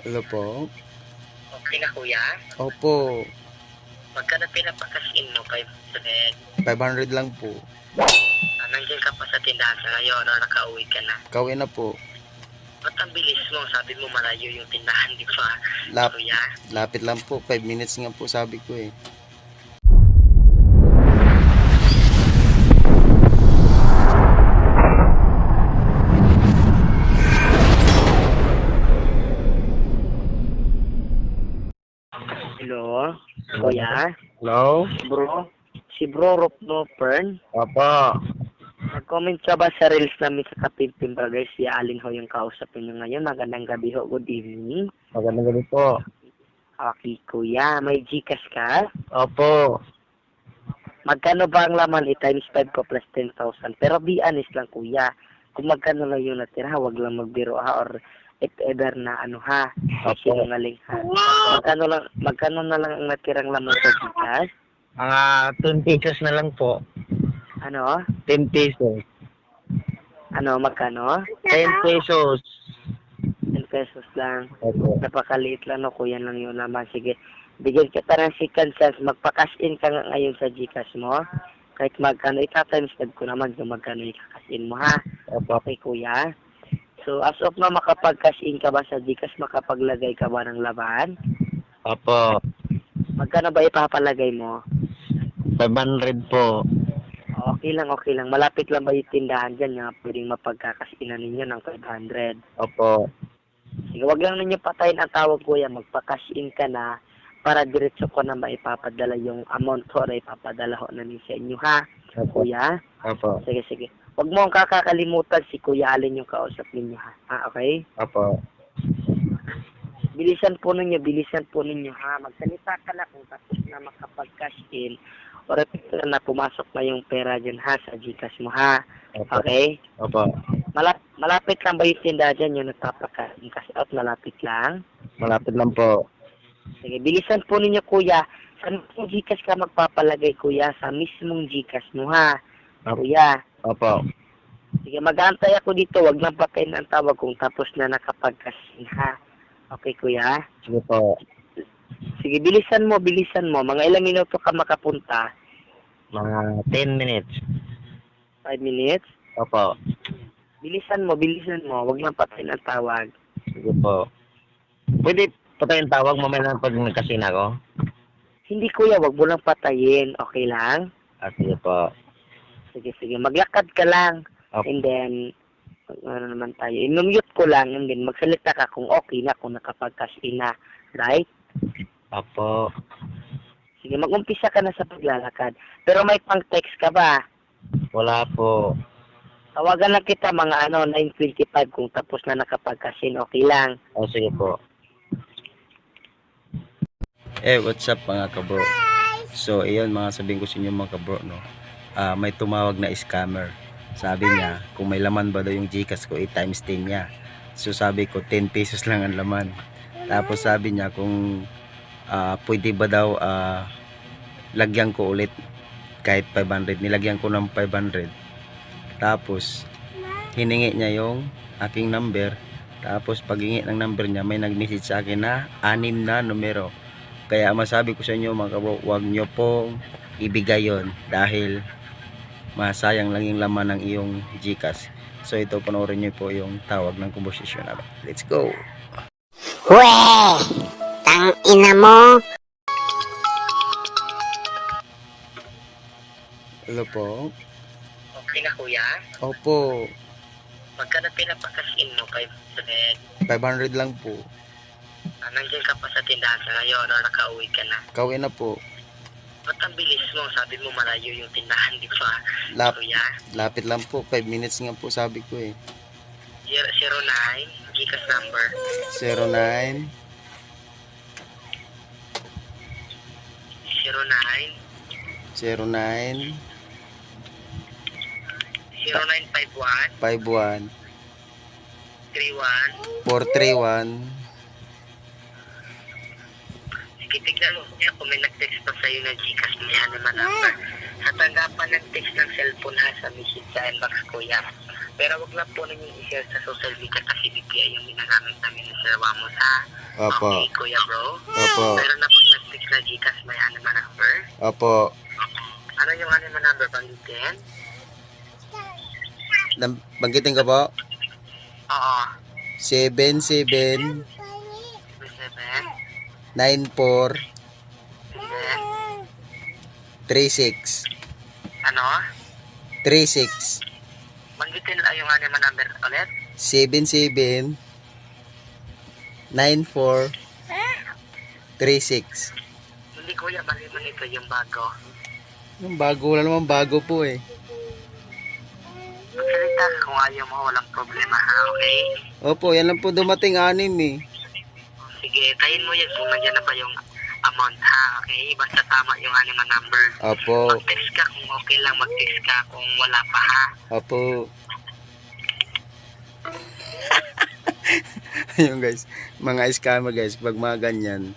Hello po. Okay na kuya. Opo. Magkano pinapakasin mo? 500. 500 lang po. Ah, nandiyan ka pa sa tindahan sa ngayon o nakauwi ka na. Kawin na po. Ba't ang bilis mo? Sabi mo malayo yung tindahan, di ba? Lap Kuya, lapit lang po. 5 minutes nga po sabi ko eh. Kuya? Hello? Bro? Si Bro Ropno Fern? Papa. Nag-comment ka ba sa reels namin sa Kapimpim Bagay? Si Alin ho yung kausapin nyo ngayon. Magandang gabi ho. Good evening. Magandang gabi po. Okay, kuya. May Gcash ka? Opo. Magkano ba ang laman? I-times 5 ko plus 10,000. Pero be honest lang, kuya. Kung magkano lang yung natira, wag lang magbiro ha. Or if ever na ano ha. Sinungaling ha. Magkano, lang, magkano na lang ang natirang laman sa Gcash? Mga 10 pesos na lang po. Ano? 10 pesos. Ano? Magkano? 10 pesos. 10 pesos lang. Opo. Napakaliit lang no, kuya lang yung laman. Sige, bigyan kita ng second chance. Magpa-cash in ka nga ngayon sa Gcash mo. Kahit magkano, itatimes ko naman kung magkano i-cash in mo ha. Opo. Okay, kuya. So, as of now, makapag-cash in ka ba sa Gcash? Makapaglagay ka ba ng laban? Opo. Magkano ba ipapalagay mo? 500 po. Okay lang, okay lang. Malapit lang ba yung tindahan dyan nga pwedeng mapagkakasinan ninyo ng 500? Opo. Sige, wag lang ninyo patayin ang tawag kuya. Magpa-cash in ka na para diretso ko na maipapadala yung amount ko na ipapadala ko na sa inyo ha, Opo. kuya. Opo. Sige, sige. Huwag mo ang kakakalimutan si Kuya Alin yung kausap ninyo ha. Ah, okay? Opo. Bilisan po ninyo, bilisan po ninyo ha. Magsalita ka na kung tapos na makapag-cash in o repeat na pumasok na yung pera dyan ha sa Gcash mo ha. Opo. Okay? Opo. Malap malapit lang ba yung tindahan dyan yung nagpapaka cash out? Malapit lang? Malapit lang po. Sige, bilisan po ninyo kuya. Sa mismong Gcash ka magpapalagay kuya? Sa mismong Gcash mo ha. Opo. Kuya. Opo. Sige, mag-aantay ako dito. Wag nang patayin ang tawag kung tapos na nakapag-cash in ha. Okay kuya? Sige po. Sige, bilisan mo, bilisan mo. Mga ilang minuto ka makapunta? Mga 10 minutes. 5 minutes? Opo. Bilisan mo, bilisan mo. Wag nang patayin ang tawag. Sige po. Pwede patayin tawag mamaya na pag nagkasina ko? Hindi kuya, wag mo lang patayin. Okay lang? Ah, sige po. Sige, sige. Maglakad ka lang. Opo. And then, ano naman tayo, inumute ko lang and then magsalita ka kung okay na, kung nakapag-cash in na. Right? Opo. Sige, mag-umpisa ka na sa paglalakad. Pero may pang-text ka ba? Wala po. Tawagan lang kita mga ano, 9.25 kung tapos na nakapag-cash in. Okay lang. Oh, sige po. Eh, what's up mga kabro? So, iyon mga sabihin ko sa inyo mga kabro, no? Ah, may tumawag na scammer. Sabi niya, kung may laman ba daw yung Gcash ko, 8 times 10 niya. So, sabi ko, 10 pesos lang ang laman. Tapos sabi niya, kung ah, pwede ba daw ah, lagyan ko ulit kahit 500. Nilagyan ko ng 500. Tapos, hiningi niya yung aking number. Tapos, paghingi ng number niya, may nag-message sa akin na anim na numero. Kaya masabi ko sa inyo mga kabro, huwag nyo pong ibigay yon dahil masayang lang yung laman ng iyong Gcash. So ito panoorin nyo po yung tawag ng komposisyon namin. Let's go! Weh! Tang ina mo! Hello po? Okay na kuya? Opo, Magkano pinapakash in mo? 500. 500 lang po. Ah, nandiyan ka pa sa tindahan sa ngayon o nakauwi ka na. Kawin na po. Ba't ang bilis mo? Sabi mo malayo yung tindahan, di ba? Lap Kuya? lapit lang po. 5 minutes nga po sabi ko eh. 09, Gcash number. 09 09, 09 0951 51 31. 431 Sige, tignan mo niya kung may nag-text pa sa'yo ng Gcash mo yan naman number. Sa tanggapan ng text ng cellphone ha sa message sa inbox kuya. Pero wag lang po ninyo i-share sa social media kasi BPI yung ginagamit namin ni Sir Wamos ha. Opo. Okay, Kuya Bro. Opo. Pero na pag nag-fix na Gcash may anima number. Opo. Ano yung anima number banggitin? Nam- Banggitin ko po. Oo. 77 Seven. 94 Then, 36 ano? 36 Banggitin lang yung anima number ulit. 77 94 36 Hindi kuya, mali mo nito yung bago. Yung bago wala naman bago po eh. Magsalita ka kung ayaw mo, walang problema ha, okay? Opo, yan lang po dumating anim eh. Sige, tayin mo yan kung nandiyan na ba yung amount ha, okay? Basta tama yung anima number. Opo, Mag-text ka kung okay lang, mag-text ka kung wala pa ha. opo. Ayun guys, mga scammer guys, pag mga ganyan,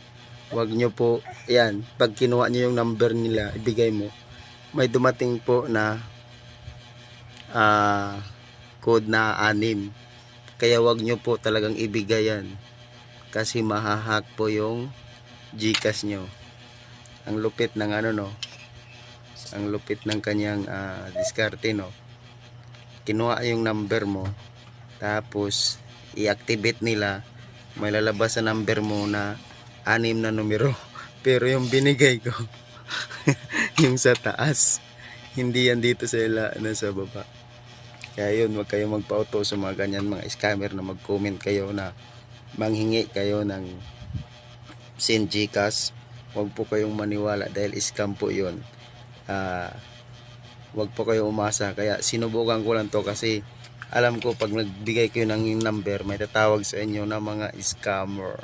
wag nyo po, yan, pag kinuha nyo yung number nila, ibigay mo, may dumating po na ah code na anim. Kaya wag nyo po talagang ibigay yan. Kasi mahahack po yung Gcash nyo. Ang lupit ng ano no. Ang lupit ng kanyang ah, diskarte no. Kinuha yung number mo. Tapos i-activate nila. May lalabas sa number mo na anim na numero. Pero yung binigay ko yung sa taas. Hindi yan dito sa ila, nasa baba. Kaya yun, huwag kayong magpa-auto sa mga ganyan mga scammer na mag-comment kayo na manghingi kayo ng send Gcash. Huwag po kayong maniwala dahil scam po yun. Ah, huwag po kayong umasa. Kaya sinubukan ko lang to kasi alam ko pag nagbigay kayo ng number, may tatawag sa inyo na mga scammer.